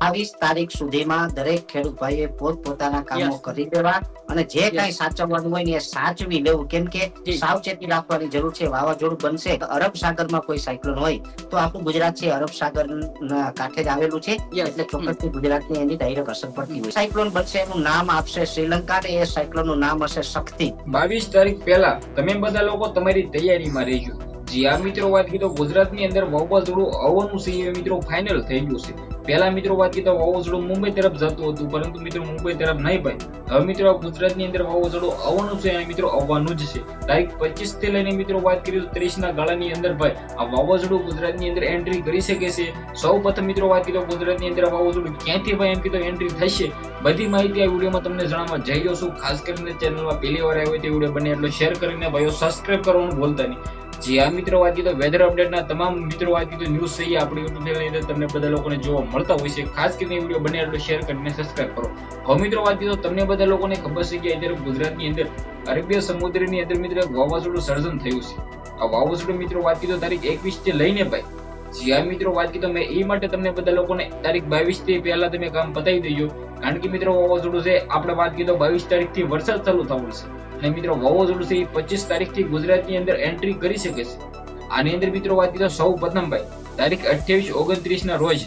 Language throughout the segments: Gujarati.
બાવીસ તારીખ સુધીમાં દરેક ખેડૂત ભાઈએ પોતપોતાના કામો કરી દેવા અને જે કઈ સાચવવાનું હોય ને એ સાચવી લેવું. કેમ કે સાવચેતી રાખવાની જરૂર છે વાવાઝોડું બનશે અરબ સાગરમાં કોઈ સાયક્લોન હોય તો આપણું ગુજરાત છે અરબ સાગર કાંઠે જ આવેલું છે. એટલે ચોક્કસથી ગુજરાતની એની ડાયરેક્ટ અસર પડતી હોય. સાયક્લોન બનશે એનું નામ આપશે શ્રીલંકા ને એ સાયક્લોનનું નામ હશે શક્તિ. બાવીસ તારીખ પહેલા તમે બધા લોકો તમારી તૈયારીમાં રહેજો. જી મિત્રો વાત કીધો ગુજરાતની અંદર વાવાઝોડું આવવાનું છે મિત્રો ફાઇનલ થઈ ગયું છે. પહેલા મિત્રો વાત કીધો વાવાઝોડું મુંબઈ તરફ જતું હતું, પરંતુ મિત્રો મુંબઈ તરફ નહીં ભાઈ. હવે મિત્રો ગુજરાતની અંદર વાવાઝોડું આવવાનું છે મિત્રો આવવાનું જ છે. તારીખ પચીસથી લઈને મિત્રો વાત કરીએ તો ત્રીસ ના ગાળાની અંદર ભાઈ, આ વાવાઝોડું ગુજરાતની અંદર એન્ટ્રી કરી શકે છે. સૌ પ્રથમ મિત્રો વાત કીધો ગુજરાતની અંદર વાવાઝોડું ક્યાંથી ભાઈ એમ કીધો એન્ટ્રી થશે? બધી માહિતી આ વિડીયોમાં તમને જણાવવા જઈ રહ્યો છું. ખાસ કરીને ચેનલમાં પહેલી વાર આવ્યો તે વીડિયો બને એટલો શેર કરીને ભાઈઓ સબસ્ક્રાઈબ કરવાનું ભૂલતા નહીં. જી આ મિત્રો વાત કીધો વેધર અપડેટના તમામ મિત્રો વાત તો ન્યૂઝ સહી આપણી યુટ્યુબ તમને બધા લોકોને જોવા મળતા હોય છે. ખાસ કરીને વીડિયો બને એટલો શેર કરીને સબસ્ક્રાઇબ કરો. હવે મિત્રો વાત તો તમને બધા લોકોને ખબર છે કે અત્યારે ગુજરાતની અંદર અરબીય સમુદ્રની અંદર મિત્રો વાવાઝોડું સર્જન થયું છે. આ વાવાઝોડું મિત્રો વાત તો તારીખ એકવીસથી લઈને ભાઈ. જી મિત્રો વાત કીધો મેં એ માટે તમને બધા લોકોને તારીખ બાવીસથી પહેલા તમે કામ પતાવી દેજો. કારણ કે મિત્રો વાવાઝોડું છે, આપણે વાત કીધો બાવીસ તારીખથી વરસાદ ચાલુ થવાનું છે. અને મિત્રો વાવાઝોડું છે એ પચીસ તારીખથી ગુજરાતની અંદર એન્ટ્રી કરી શકે છે. આની અંદર મિત્રો વાત કીધો સૌ પ્રથમ ભાઈ, તારીખ અઠ્યાવીસ ઓગણત્રીસ ના રોજ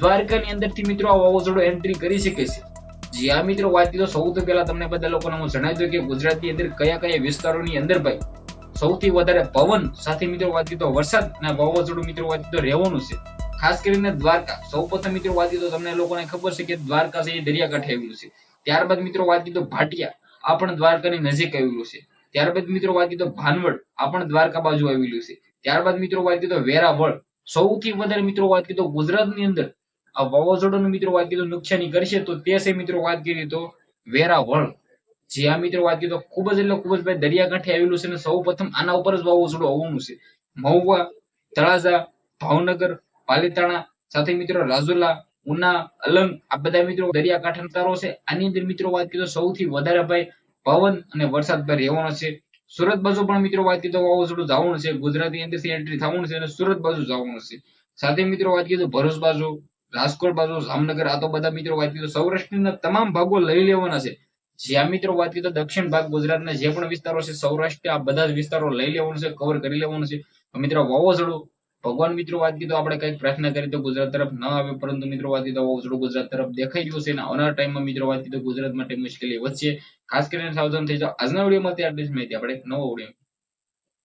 દ્વારકાની અંદરથી મિત્રો આ વાવાઝોડું એન્ટ્રી કરી શકે છે. જી આ મિત્રો, વાત કરીએ સૌથી પહેલા તમને બધા લોકોને હું જણાવી દઉં કે ગુજરાતની અંદર કયા કયા વિસ્તારોની અંદર ભાઈ, સૌથી વધારે પવન સાથે મિત્રો વાત કીધો વરસાદ અને વાવાઝોડું મિત્રો વાત તો રહેવાનું છે. ખાસ કરીને દ્વારકા, સૌ પ્રથમ મિત્રો વાત કીધો તમને લોકોને ખબર છે કે દ્વારકા છે એ દરિયાકાંઠે આવેલું છે. ત્યારબાદ મિત્રો વાત કીધો ભાટિયા આ પણ દ્વારકાની નજીક આવેલું છે. ત્યારબાદ મિત્રો વાત કીધો ભાનવડ આ પણ દ્વારકા બાજુ આવેલું છે. ત્યારબાદ મિત્રો વાત કીધો વેરાવળ. સૌથી વધારે મિત્રો વાત કીધો ગુજરાતની અંદર આ વાવાઝોડાનું મિત્રો વાત કીધો નુકસાની કરશે તો તે છે મિત્રો વાત કરીએ તો વેરાવળ. જે આ મિત્રો વાત કીધો ખૂબ જ એટલે ખૂબ જ ભાઈ દરિયાકાંઠે આવેલું છે અને સૌ પ્રથમ આના ઉપર જ વાવાઝોડું આવવાનું છે. મહુવા, તળાજા, ભાવનગર, પાલીતાણા, સાથે મિત્રો રાજુલા ઉના અલંગ આ બધા મિત્રો દરિયાકાંઠા વિસ્તારો છે. આની અંદર મિત્રો વાત કીધો સૌથી વધારે ભાઈ પવન અને વરસાદ પર રહેવાનો છે. સુરત બાજુ પણ મિત્રો વાત કીધો વાવાઝોડું જવાનું છે. ગુજરાતની અંદરથી એન્ટ્રી થવાનું છે અને સુરત બાજુ જવાનું છે. સાથે મિત્રો વાત કીધું ભરૂચ બાજુ, રાજકોટ બાજુ, જામનગર આ તો બધા મિત્રો વાત કરીએ તો સૌરાષ્ટ્રના તમામ ભાગો લઈ લેવાના છે. જ્યાં મિત્રો વાત કીધું દક્ષિણ ભાગ ગુજરાતના જે પણ વિસ્તારો છે, સૌરાષ્ટ્ર આ બધા જ વિસ્તારો લઈ લેવાનું છે કવર કરી લેવાનું છે. મિત્રો વાવાઝોડું ભગવાન મિત્રો, વાત કીધું, આપણે કંઈક પ્રાર્થના કરી તો ગુજરાત તરફ ન આવે, પરંતુ મિત્રો, વાત કીધું ગુજરાત તરફ દેખાઈ રહ્યું છે અને આવનાર ટાઈમમાં મિત્રો, વાત કીધું, ગુજરાત માટે મુશ્કેલી વધશે. ખાસ કરીને સાવધાન થઈ જાઓ આજના વિડીયોમાં તે આટલી જ માહિતી. આપણે નવો વીડિયો